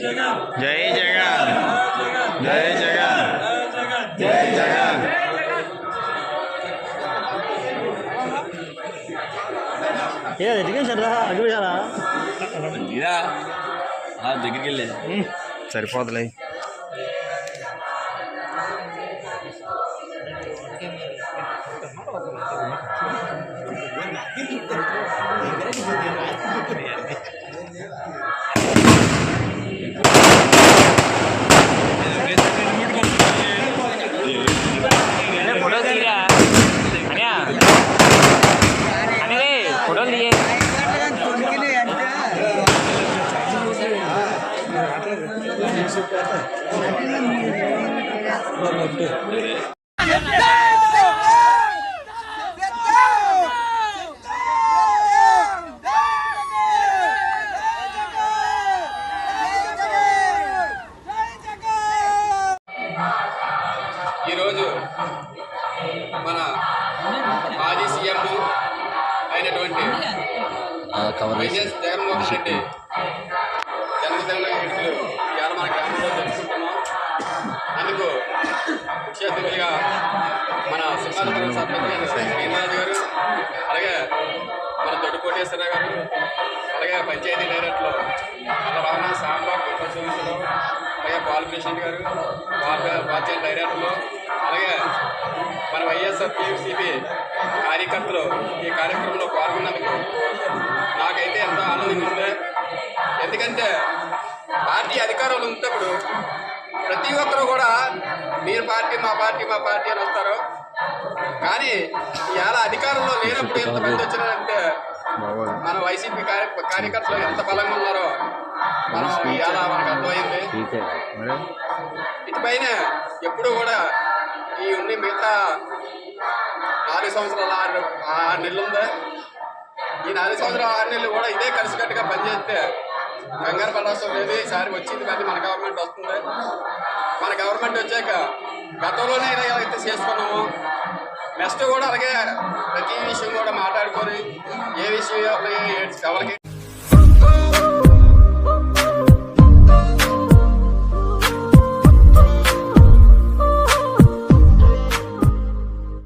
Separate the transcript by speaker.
Speaker 1: జై జగన్. జై జగన్. జై జగన్.
Speaker 2: ఏ చాలా
Speaker 3: ఇదా ఆ దగ్గరికి వెళ్ళే.
Speaker 1: సరిపోదులే
Speaker 4: ఈరోజు మన మాజీ సీఎం అయినటువంటి వైఎస్ జగన్మోహన్ రెడ్డి కోటేశ్వరరావు గారు అలాగే పంచాయతీ డైరెక్టర్లు రమణ సాంబాబు కుటుంబ అలాగే బాలకృష్ణ గారు బాల్ పంచాయతీ డైరెక్టర్లు అలాగే మన వైఎస్ఆర్ పిఎఫ్సిపి కార్యకర్తలు ఈ కార్యక్రమంలో పాల్గొన్నందుకు నాకైతే ఎంతో ఆనందం ఉంది. ఎందుకంటే పార్టీ అధికారంలో ఉన్నప్పుడు ప్రతి ఒక్కరు కూడా మీరు పార్టీ మా పార్టీ మా పార్టీ అని వస్తారు. కానీ ఇలా అధికారంలో లేనప్పుడు ఎంతమంది వచ్చినారంటే మన వైసీపీ కార్య కార్యకర్తలు ఎంత బలంగా ఉన్నారో మనం ఇవాళ మనకు అర్థమైంది. ఇటుపైన ఎప్పుడు కూడా ఈ ఉండి మిగతా నాలుగు సంవత్సరాల ఆరు ఆరు నెలలు ఉందా? ఈ నాలుగు సంవత్సరాల ఆరు నెలలు కూడా ఇదే కలిసికట్టుగా పనిచేస్తే కంగారు పడాల్సిన లేదు. ఈసారి వచ్చింది మళ్ళీ మన గవర్నమెంట్ వస్తుంది. మన గవర్నమెంట్ వచ్చాక గతంలోనే ఇలా అయితే చేసుకున్నాము. నెక్స్ట్ కూడా అలాగే ప్రతి విషయం కూడా మాట్లాడుకొని ఏ విషయం ఎవరికి